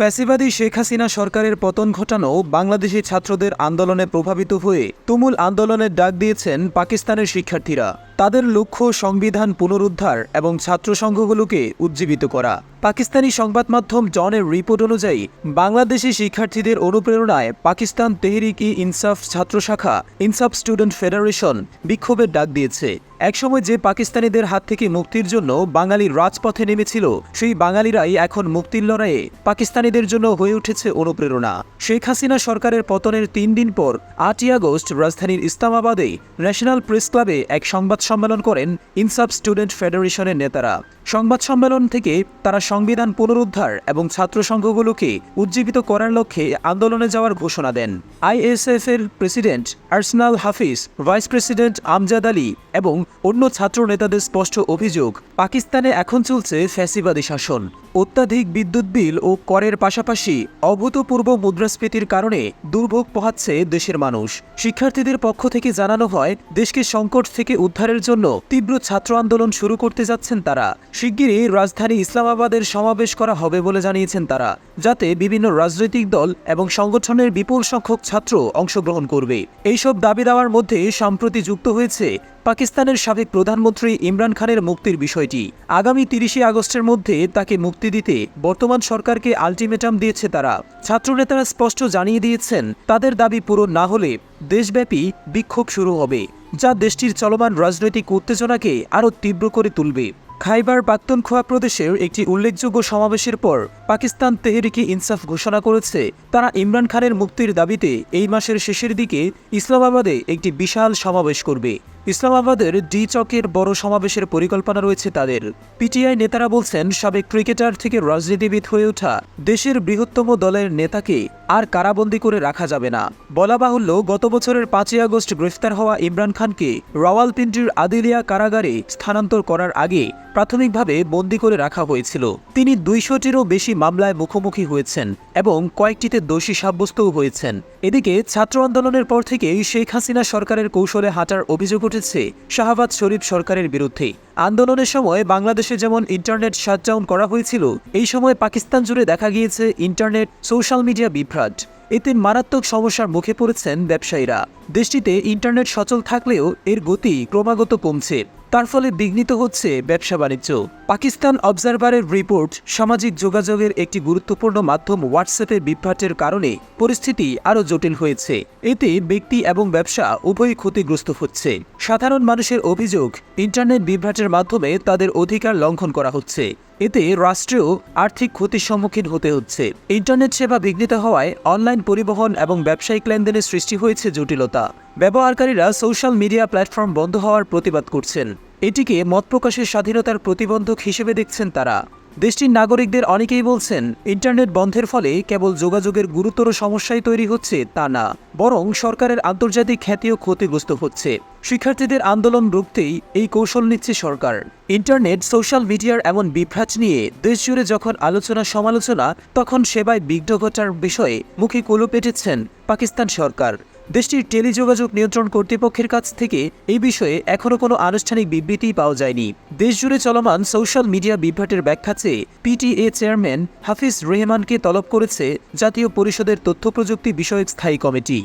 ফ্যাসিবাদী শেখ হাসিনা সরকারের পতন ঘটানো বাংলাদেশি ছাত্রদের আন্দোলনে প্রভাবিত হয়ে তুমুল আন্দোলনের ডাক দিয়েছেন পাকিস্তানের শিক্ষার্থীরা। তাদের লক্ষ্য সংবিধান পুনরুদ্ধার এবং ছাত্র সংঘগুলোকে উজ্জীবিত করা। পাকিস্তানি সংবাদ মাধ্যম জনের রিপোর্ট অনুযায়ী, বাংলাদেশি শিক্ষার্থীদের অনুপ্রেরণায় পাকিস্তান তেহরিক ই ইনসাফ ছাত্র শাখা, ইনসাফ স্টুডেন্ট ফেডারেশন, বিক্ষোভের ডাক দিয়েছে। একসময় যে পাকিস্তানিদের হাত থেকে মুক্তির জন্য বাঙালি রাজপথে নেমেছিল, সেই বাঙালিরাই এখন মুক্তির লড়াইয়ে পাকিস্তানিদের জন্য হয়ে উঠেছে অনুপ্রেরণা। শেখ হাসিনা সরকারের পতনের তিন দিন পর, আটই আগস্ট রাজধানীর ইসলামাবাদে ন্যাশনাল প্রেস ক্লাবে এক সংবাদ সম্মেলন করেন ইনসাফ স্টুডেন্ট ফেডারেশনের নেতারা। সংবাদ সম্মেলন থেকে তারা সংবিধান পুনরুদ্ধার এবং ছাত্র সংঘগুলোকে উজ্জীবিত করার লক্ষ্যে আন্দোলনে যাওয়ার ঘোষণা দেন। আইএসএফ এর প্রেসিডেন্ট আর্সনাল হাফিজ, ভাইস প্রেসিডেন্ট আমজাদ আলী এবং অন্য ছাত্র নেতাদের স্পষ্ট অভিযোগ, পাকিস্তানে এখন চলছে ফ্যাসিবাদী শাসন। অত্যাধিক বিদ্যুৎ বিল ও করের পাশাপাশি অভূতপূর্ব মুদ্রাস্ফীতির কারণে দুর্ভোগ পোহাচ্ছে দেশের মানুষ। শিক্ষার্থীদের পক্ষ থেকে জানানো হয়, দেশকে সংকট থেকে উদ্ধারের জন্য তীব্র ছাত্র আন্দোলন শুরু করতে যাচ্ছেন তারা। শিগগিরই রাজধানী ইসলামাবাদের সমাবেশ করা হবে বলে জানিয়েছেন তারা, যাতে বিভিন্ন রাজনৈতিক দল এবং সংগঠনের বিপুল সংখ্যক ছাত্র অংশগ্রহণ করবে। এইসব দাবি দেওয়ার মধ্যে সম্প্রতি যুক্ত হয়েছে পাকিস্তানের সাবেক প্রধানমন্ত্রী ইমরান খানের মুক্তির বিষয়টি। আগামী তিরিশে আগস্টের মধ্যে তাকে মুক্তি দিতে বর্তমান সরকারকে আলটিমেটাম দিয়েছে তারা। ছাত্রনেতারা স্পষ্ট জানিয়ে দিয়েছেন, তাদের দাবি পূরণ না হলে দেশব্যাপী বিক্ষোভ শুরু হবে, যা দেশটির চলমান রাজনৈতিক উত্তেজনাকে আরও তীব্র করে তুলবে। খাইবার পাক্তনখোয়া প্রদেশের একটি উল্লেখযোগ্য সমাবেশের পর পাকিস্তান তেহরিকি ইনসাফ ঘোষণা করেছে। তারা ইমরান খানের মুক্তির দাবিতে এই মাসের শেষের দিকে ইসলামাবাদে একটি বিশাল সমাবেশ করবে। ইসলামাবাদের ডি চকের বড় সমাবেশের পরিকল্পনা রয়েছে তাদের। পিটিআই নেতারা বলছেন, সাবেক ক্রিকেটার থেকে রাজনীতিবিদ হয়ে ওঠা দেশের বৃহত্তম দলের নেতাকে আর কারাবন্দি করে রাখা যাবে না। বলা বাহুল্য, গত বছরের পাঁচই আগস্ট গ্রেফতার হওয়া ইমরান খানকে রাওয়ালপিন্ডির আদিলিয়া কারাগারে স্থানান্তর করার আগে প্রাথমিকভাবে বন্দি করে রাখা হয়েছিল। তিনি দুইশোটিরও বেশি মামলায় মুখোমুখি হয়েছেন এবং কয়েকটিতে দোষী সাব্যস্তও হয়েছেন। এদিকে ছাত্র আন্দোলনের পর থেকেই শেখ হাসিনা সরকারের কৌশলে হাঁটার অভিযোগ উঠেছে শাহবাজ শরীফ সরকারের বিরুদ্ধে। আন্দোলনের সময় বাংলাদেশে যেমন ইন্টারনেট শাটডাউন করা হয়েছিল, এই সময় পাকিস্তান জুড়ে দেখা গিয়েছে ইন্টারনেট, সোশ্যাল মিডিয়া বিভ্রাট। এতে মারাত্মক সমস্যার মুখে পড়েছেন ব্যবসায়ীরা। দেশটিতে ইন্টারনেট সচল থাকলেও এর গতি ক্রমাগত কমছে। তার ফলে বিঘ্নিত হচ্ছে ব্যবসা বাণিজ্য। পাকিস্তান অবজারভারের রিপোর্ট সামাজিক যোগাযোগের একটি গুরুত্বপূর্ণ মাধ্যম হোয়াটসঅ্যাপের বিভ্রাটের কারণে পরিস্থিতি আরও জটিল হয়েছে। এতে ব্যক্তি এবং ব্যবসা উভয়ই ক্ষতিগ্রস্ত হচ্ছে। সাধারণ মানুষের অভিযোগ, ইন্টারনেট বিভ্রাটের মাধ্যমে তাদের অধিকার লঙ্ঘন করা হচ্ছে। এতে রাষ্ট্রেও আর্থিক ক্ষতির সম্মুখীন হতে হচ্ছে। ইন্টারনেট সেবা বিঘ্নিত হওয়ায় অনলাইন পরিবহন এবং ব্যবসায়িক লেনদেনের সৃষ্টি হয়েছে জটিলতা। ব্যবহারকারীরা সোশ্যাল মিডিয়া প্ল্যাটফর্ম বন্ধ হওয়ার প্রতিবাদ করছেন। এটিকে মত প্রকাশের স্বাধীনতার প্রতিবন্ধক হিসেবে দেখছেন তারা। দেশটির নাগরিকদের অনেকেই বলছেন, ইন্টারনেট বন্ধের ফলে কেবল যোগাযোগের গুরুতর সমস্যাই তৈরি হচ্ছে তা না, বরং সরকারের আন্তর্জাতিক খ্যাতিও ক্ষতিগ্রস্ত হচ্ছে। শিক্ষার্থীদের আন্দোলন রুখতেই এই কৌশল নিচ্ছে সরকার। ইন্টারনেট, সোশ্যাল মিডিয়ার এমন বিভ্রাট নিয়ে দেশজুড়ে যখন আলোচনা সমালোচনা, তখন সেবায় বিঘ্ন ঘটার বিষয়ে মুখে কলু পেটেছেন পাকিস্তান সরকার। দেশটির টেলিযোগাযোগ নিয়ন্ত্রণ কর্তৃপক্ষের কাছ থেকে এই বিষয়ে এখনও কোনো আনুষ্ঠানিক বিবৃতি পাওয়া যায়নি। দেশজুড়ে চলমান সোশ্যাল মিডিয়া বিভ্রাটের ব্যাখ্যা চেয়ে পিটিএ চেয়ারম্যান হাফিজ রেহমানকে তলব করেছে জাতীয় পরিষদের তথ্য প্রযুক্তি বিষয়ক স্থায়ী কমিটি।